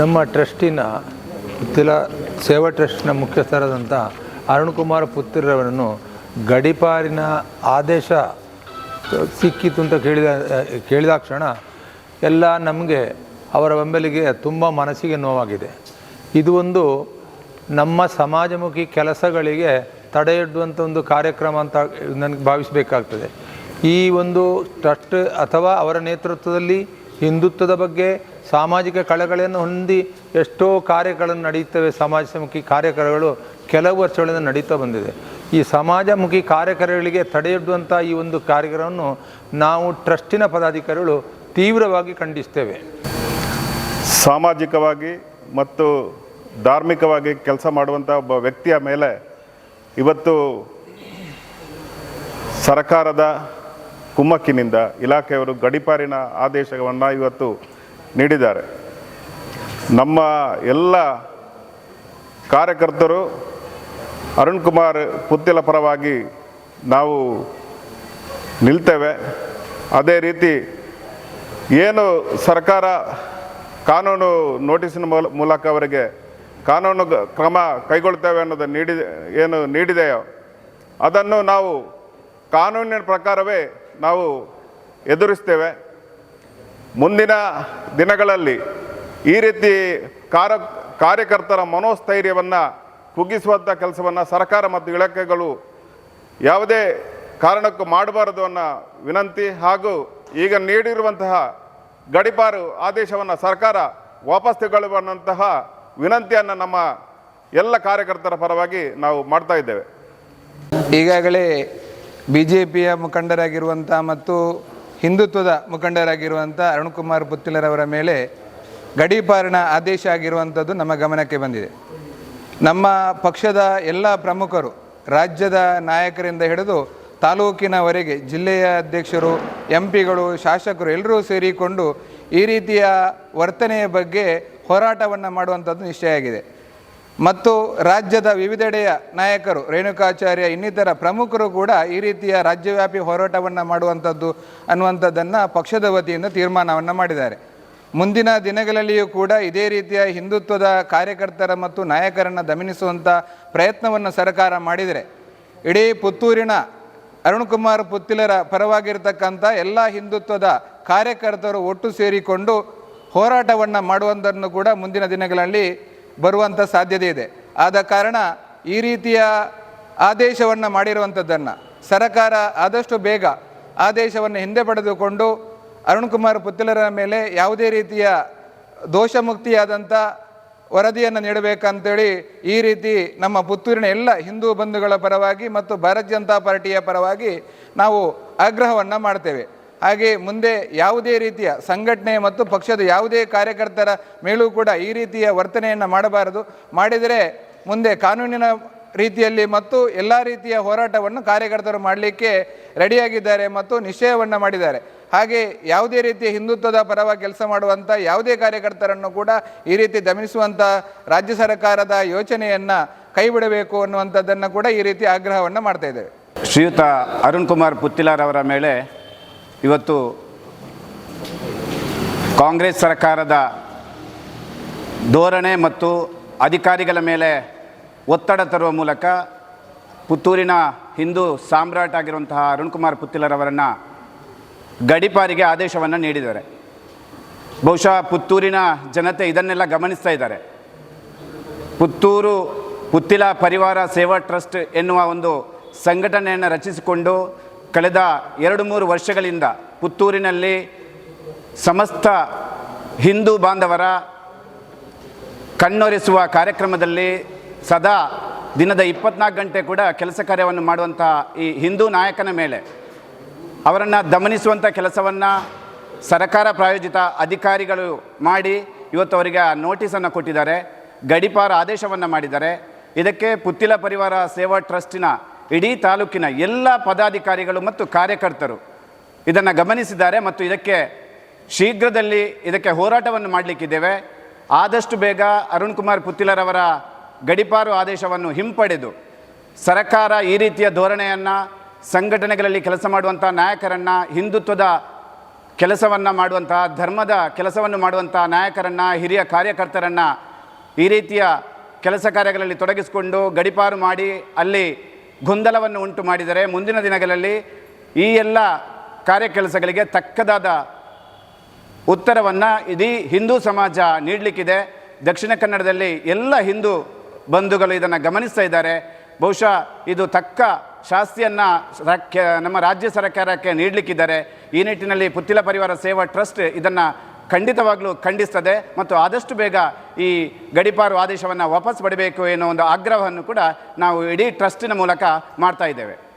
ನಮ್ಮ ಟ್ರಸ್ಟಿನ ಪುತ್ತಿಲ, ಸೇವಾ ಟ್ರಸ್ಟ್ನ ಮುಖ್ಯಸ್ಥರಾದಂಥ ಅರುಣ್ ಕುಮಾರ್ ಪುತ್ತಿರವರನ್ನು ಗಡಿಪಾರಿನ ಆದೇಶ ಸಿಕ್ಕಿತು ಅಂತ ಕೇಳಿದ ಕೇಳಿದಾಕ್ಷಣ ಎಲ್ಲ ನಮಗೆ ಅವರ ಬೆಂಬಲಿಗೆ ತುಂಬ ಮನಸ್ಸಿಗೆ ನೋವಾಗಿದೆ. ಇದು ಒಂದು ನಮ್ಮ ಸಮಾಜಮುಖಿ ಕೆಲಸಗಳಿಗೆ ತಡೆಯಿಡುವಂಥ ಒಂದು ಕಾರ್ಯಕ್ರಮ ಅಂತ ನನಗೆ ಭಾವಿಸಬೇಕಾಗ್ತದೆ. ಈ ಒಂದು ಟ್ರಸ್ಟ್ ಅಥವಾ ಅವರ ನೇತೃತ್ವದಲ್ಲಿ ಹಿಂದುತ್ವದ ಬಗ್ಗೆ ಸಾಮಾಜಿಕ ಕಳೆಗಳನ್ನು ಹೊಂದಿ ಎಷ್ಟೋ ಕಾರ್ಯಗಳನ್ನು ನಡೆಯುತ್ತವೆ. ಸಮಾಜಮುಖಿ ಕಾರ್ಯಕ್ರಮಗಳು ಕೆಲವು ವರ್ಷಗಳಿಂದ ನಡೀತಾ ಬಂದಿದೆ. ಈ ಸಮಾಜಮುಖಿ ಕಾರ್ಯಕ್ರಮಗಳಿಗೆ ತಡೆಯಿಡುವಂಥ ಈ ಒಂದು ಕಾರ್ಯಕ್ರಮವನ್ನು ನಾವು ಟ್ರಸ್ಟಿನ ಪದಾಧಿಕಾರಿಗಳು ತೀವ್ರವಾಗಿ ಖಂಡಿಸ್ತೇವೆ. ಸಾಮಾಜಿಕವಾಗಿ ಮತ್ತು ಧಾರ್ಮಿಕವಾಗಿ ಕೆಲಸ ಮಾಡುವಂಥ ಒಬ್ಬ ವ್ಯಕ್ತಿಯ ಮೇಲೆ ಇವತ್ತು ಸರ್ಕಾರದ ಕುಮ್ಮಕ್ಕಿನಿಂದ ಇಲಾಖೆಯವರು ಗಡಿಪಾರಿನ ಆದೇಶವನ್ನು ಇವತ್ತು ನೀಡಿದ್ದಾರೆ. ನಮ್ಮ ಎಲ್ಲ ಕಾರ್ಯಕರ್ತರು ಅರುಣ್ ಕುಮಾರ್ ಪುತ್ತಿಲ ಪರವಾಗಿ ನಾವು ನಿಲ್ತೇವೆ. ಅದೇ ರೀತಿ ಏನು ಸರ್ಕಾರ ಕಾನೂನು ನೋಟಿಸಿನ ಮೂಲಕ ಅವರಿಗೆ ಕಾನೂನು ಕ್ರಮ ಕೈಗೊಳ್ತೇವೆ ಅನ್ನೋದು ನೀಡಿ, ಏನು ನೀಡಿದೆಯೋ ಅದನ್ನು ನಾವು ಕಾನೂನಿನ ಪ್ರಕಾರವೇ ನಾವು ಎದುರಿಸ್ತೇವೆ. ಮುಂದಿನ ದಿನಗಳಲ್ಲಿ ಈ ರೀತಿ ಕಾರ ಕಾರ್ಯಕರ್ತರ ಮನೋಸ್ಥೈರ್ಯವನ್ನು ಕುಗ್ಗಿಸುವಂಥ ಕೆಲಸವನ್ನು ಸರ್ಕಾರ ಮತ್ತು ಇಲಾಖೆಗಳು ಯಾವುದೇ ಕಾರಣಕ್ಕೂ ಮಾಡಬಾರದು ಅನ್ನೋ ವಿನಂತಿ ಹಾಗೂ ಈಗ ನೀಡಿರುವಂತಹ ಗಡಿಪಾರು ಆದೇಶವನ್ನು ಸರ್ಕಾರ ವಾಪಸ್ ತಗೊಳ್ಳುವಂತಹ ವಿನಂತಿಯನ್ನು ನಮ್ಮ ಎಲ್ಲ ಕಾರ್ಯಕರ್ತರ ಪರವಾಗಿ ನಾವು ಮಾಡ್ತಾ ಇದ್ದೇವೆ. ಈಗಾಗಲೇ ಬಿ ಜೆ ಪಿಯ ಮುಖಂಡರಾಗಿರುವಂಥ ಮತ್ತು ಹಿಂದುತ್ವದ ಮುಖಂಡರಾಗಿರುವಂಥ ಅರುಣ್ಕುಮಾರ್ ಪುತ್ತಿಲರವರ ಮೇಲೆ ಗಡೀಪಾರಿನ ಆದೇಶ ಆಗಿರುವಂಥದ್ದು ನಮ್ಮ ಗಮನಕ್ಕೆ ಬಂದಿದೆ. ನಮ್ಮ ಪಕ್ಷದ ಎಲ್ಲ ಪ್ರಮುಖರು, ರಾಜ್ಯದ ನಾಯಕರಿಂದ ಹಿಡಿದು ತಾಲೂಕಿನವರೆಗೆ ಜಿಲ್ಲೆಯ ಅಧ್ಯಕ್ಷರು ಎಂ ಪಿಗಳು ಶಾಸಕರು ಎಲ್ಲರೂ ಸೇರಿಕೊಂಡು ಈ ರೀತಿಯ ವರ್ತನೆಯ ಬಗ್ಗೆ ಹೋರಾಟವನ್ನು ಮಾಡುವಂಥದ್ದು ನಿಶ್ಚಯ ಆಗಿದೆ. ಮತ್ತು ರಾಜ್ಯದ ವಿವಿಧೆಡೆಯ ನಾಯಕರು ರೇಣುಕಾಚಾರ್ಯ, ಇನ್ನಿತರ ಪ್ರಮುಖರು ಕೂಡ ಈ ರೀತಿಯ ರಾಜ್ಯವ್ಯಾಪಿ ಹೋರಾಟವನ್ನು ಮಾಡುವಂಥದ್ದು ಅನ್ನುವಂಥದ್ದನ್ನು ಪಕ್ಷದ ವತಿಯಿಂದ ತೀರ್ಮಾನವನ್ನು ಮಾಡಿದ್ದಾರೆ. ಮುಂದಿನ ದಿನಗಳಲ್ಲಿಯೂ ಕೂಡ ಇದೇ ರೀತಿಯ ಹಿಂದುತ್ವದ ಕಾರ್ಯಕರ್ತರ ಮತ್ತು ನಾಯಕರನ್ನು ದಮನಿಸುವಂಥ ಪ್ರಯತ್ನವನ್ನು ಸರ್ಕಾರ ಮಾಡಿದರೆ, ಇಡೀ ಪುತ್ತೂರಿನ ಅರುಣ್ ಕುಮಾರ್ ಪುತ್ತಿಲರ ಪರವಾಗಿರ್ತಕ್ಕಂಥ ಎಲ್ಲ ಹಿಂದುತ್ವದ ಕಾರ್ಯಕರ್ತರು ಒಟ್ಟು ಸೇರಿಕೊಂಡು ಹೋರಾಟವನ್ನು ಮಾಡುವಂಥನ್ನು ಕೂಡ ಮುಂದಿನ ದಿನಗಳಲ್ಲಿ ಬರುವಂಥ ಸಾಧ್ಯತೆ ಇದೆ. ಆದ ಕಾರಣ ಈ ರೀತಿಯ ಆದೇಶವನ್ನು ಮಾಡಿರುವಂಥದ್ದನ್ನು ಸರಕಾರ ಆದಷ್ಟು ಬೇಗ ಆದೇಶವನ್ನು ಹಿಂದೆ ಪಡೆದುಕೊಂಡು ಅರುಣ್ ಕುಮಾರ್ ಪುತ್ತಲರ ಮೇಲೆ ಯಾವುದೇ ರೀತಿಯ ದೋಷಮುಕ್ತಿಯಾದಂಥ ವರದಿಯನ್ನು ನೀಡಬೇಕಂತೇಳಿ ಈ ರೀತಿ ನಮ್ಮ ಪುತ್ತೂರಿನ ಎಲ್ಲ ಹಿಂದೂ ಬಂಧುಗಳ ಪರವಾಗಿ ಮತ್ತು ಭಾರತೀಯ ಜನತಾ ಪಾರ್ಟಿಯ ಪರವಾಗಿ ನಾವು ಆಗ್ರಹವನ್ನು ಮಾಡ್ತೇವೆ. ಹಾಗೆ ಮುಂದೆ ಯಾವುದೇ ರೀತಿಯ ಸಂಘಟನೆ ಮತ್ತು ಪಕ್ಷದ ಯಾವುದೇ ಕಾರ್ಯಕರ್ತರ ಮೇಲೂ ಕೂಡ ಈ ರೀತಿಯ ವರ್ತನೆಯನ್ನು ಮಾಡಬಾರದು. ಮಾಡಿದರೆ ಮುಂದೆ ಕಾನೂನಿನ ರೀತಿಯಲ್ಲಿ ಮತ್ತು ಎಲ್ಲ ರೀತಿಯ ಹೋರಾಟವನ್ನು ಕಾರ್ಯಕರ್ತರು ಮಾಡಲಿಕ್ಕೆ ರೆಡಿಯಾಗಿದ್ದಾರೆ ಮತ್ತು ನಿಶ್ಚಯವನ್ನು ಮಾಡಿದ್ದಾರೆ. ಹಾಗೆ ಯಾವುದೇ ರೀತಿಯ ಹಿಂದುತ್ವದ ಪರವಾಗಿ ಕೆಲಸ ಮಾಡುವಂಥ ಯಾವುದೇ ಕಾರ್ಯಕರ್ತರನ್ನು ಕೂಡ ಈ ರೀತಿ ದಮನಿಸುವಂಥ ರಾಜ್ಯ ಸರ್ಕಾರದ ಯೋಚನೆಯನ್ನು ಕೈಬಿಡಬೇಕು ಅನ್ನುವಂಥದ್ದನ್ನು ಕೂಡ ಈ ರೀತಿ ಆಗ್ರಹವನ್ನು ಮಾಡ್ತಾ ಶ್ರೀಯುತ ಅರುಣ್ ಕುಮಾರ್ ಪುತ್ತಿಲಾರವರ ಮೇಲೆ ಇವತ್ತು ಕಾಂಗ್ರೆಸ್ ಸರ್ಕಾರದ ಧೋರಣೆ ಮತ್ತು ಅಧಿಕಾರಿಗಳ ಮೇಲೆ ಒತ್ತಡ ತರುವ ಮೂಲಕ ಪುತ್ತೂರಿನ ಹಿಂದೂ ಸಾಮ್ರಾಟ್ ಆಗಿರುವಂತಹ ಅರುಣ್ ಕುಮಾರ್ ಪುತ್ತಿಲರವರನ್ನು ಗಡಿಪಾರಿಗೆ ಆದೇಶವನ್ನು ನೀಡಿದ್ದಾರೆ. ಬಹುಶಃ ಪುತ್ತೂರಿನ ಜನತೆ ಇದನ್ನೆಲ್ಲ ಗಮನಿಸ್ತಾ ಇದ್ದಾರೆ. ಪುತ್ತೂರು ಪುತ್ತಿಲ ಪರಿವಾರ ಸೇವಾ ಟ್ರಸ್ಟ್ ಎನ್ನುವ ಒಂದು ಸಂಘಟನೆಯನ್ನು ರಚಿಸಿಕೊಂಡು ಕಳೆದ ಎರಡು ಮೂರು ವರ್ಷಗಳಿಂದ ಪುತ್ತೂರಿನಲ್ಲಿ ಸಮಸ್ತ ಹಿಂದೂ ಬಾಂಧವರ ಕಣ್ಣೊರೆಸುವ ಕಾರ್ಯಕ್ರಮದಲ್ಲಿ ಸದಾ ದಿನದ ಇಪ್ಪತ್ನಾಲ್ಕು ಗಂಟೆ ಕೂಡ ಕೆಲಸ ಕಾರ್ಯವನ್ನು ಮಾಡುವಂಥ ಈ ಹಿಂದೂ ನಾಯಕನ ಮೇಲೆ ಅವರನ್ನು ದಮನಿಸುವಂಥ ಕೆಲಸವನ್ನು ಸರ್ಕಾರ ಪ್ರಾಯೋಜಿತ ಅಧಿಕಾರಿಗಳು ಮಾಡಿ ಇವತ್ತು ಅವರಿಗೆ ಆ ನೋಟಿಸನ್ನು ಕೊಟ್ಟಿದ್ದಾರೆ. ಗಡಿಪಾರ ಆದೇಶವನ್ನು ಮಾಡಿದ್ದಾರೆ. ಇದಕ್ಕೆ ಪುತ್ತಿಲ ಪರಿವಾರ ಸೇವಾ ಟ್ರಸ್ಟಿನ ಇಡೀ ತಾಲೂಕಿನ ಎಲ್ಲ ಪದಾಧಿಕಾರಿಗಳು ಮತ್ತು ಕಾರ್ಯಕರ್ತರು ಇದನ್ನು ಗಮನಿಸಿದ್ದಾರೆ ಮತ್ತು ಇದಕ್ಕೆ ಶೀಘ್ರದಲ್ಲಿ ಇದಕ್ಕೆ ಹೋರಾಟವನ್ನು ಮಾಡಲಿಕ್ಕಿದ್ದೇವೆ. ಆದಷ್ಟು ಬೇಗ ಅರುಣ್ ಕುಮಾರ್ ಪುತ್ತಿಲರವರ ಗಡಿಪಾರು ಆದೇಶವನ್ನು ಹಿಂಪಡೆದು ಸರ್ಕಾರ ಈ ರೀತಿಯ ಧೋರಣೆಯನ್ನು, ಸಂಘಟನೆಗಳಲ್ಲಿ ಕೆಲಸ ಮಾಡುವಂಥ ನಾಯಕರನ್ನು, ಹಿಂದುತ್ವದ ಕೆಲಸವನ್ನು ಮಾಡುವಂತಹ ಧರ್ಮದ ಕೆಲಸವನ್ನು ಮಾಡುವಂಥ ನಾಯಕರನ್ನು, ಹಿರಿಯ ಕಾರ್ಯಕರ್ತರನ್ನು ಈ ರೀತಿಯ ಕೆಲಸ ಕಾರ್ಯಗಳಲ್ಲಿ ತೊಡಗಿಸಿಕೊಂಡು ಗಡಿಪಾರು ಮಾಡಿ ಅಲ್ಲಿ ಗೊಂದಲವನ್ನು ಉಂಟು ಮಾಡಿದರೆ ಮುಂದಿನ ದಿನಗಳಲ್ಲಿ ಈ ಎಲ್ಲ ಕಾರ್ಯಕೆಲಸಗಳಿಗೆ ತಕ್ಕದಾದ ಉತ್ತರವನ್ನು ಇಡೀ ಹಿಂದೂ ಸಮಾಜ ನೀಡಲಿಕ್ಕಿದೆ. ದಕ್ಷಿಣ ಕನ್ನಡದಲ್ಲಿ ಎಲ್ಲ ಹಿಂದೂ ಬಂಧುಗಳು ಇದನ್ನು ಗಮನಿಸ್ತಾ ಇದ್ದಾರೆ. ಬಹುಶಃ ಇದು ತಕ್ಕ ಶಾಸ್ತಿಯನ್ನು ನಮ್ಮ ರಾಜ್ಯ ಸರ್ಕಾರಕ್ಕೆ ನೀಡಲಿಕ್ಕಿದ್ದಾರೆ. ಈ ನಿಟ್ಟಿನಲ್ಲಿ ಪುತ್ತಿಲ ಪರಿವಾರ ಸೇವಾ ಟ್ರಸ್ಟ್ ಇದನ್ನು ಖಂಡಿತವಾಗ್ಲೂ ಖಂಡಿಸ್ತದೆ ಮತ್ತು ಆದಷ್ಟು ಬೇಗ ಈ ಗಡಿಪಾರು ಆದೇಶವನ್ನು ವಾಪಸ್ ಪಡಿಬೇಕು ಎನ್ನುವ ಒಂದು ಆಗ್ರಹವನ್ನು ಕೂಡ ನಾವು ಇಡೀ ಟ್ರಸ್ಟಿನ ಮೂಲಕ ಮಾಡ್ತಾ ಇದ್ದೇವೆ.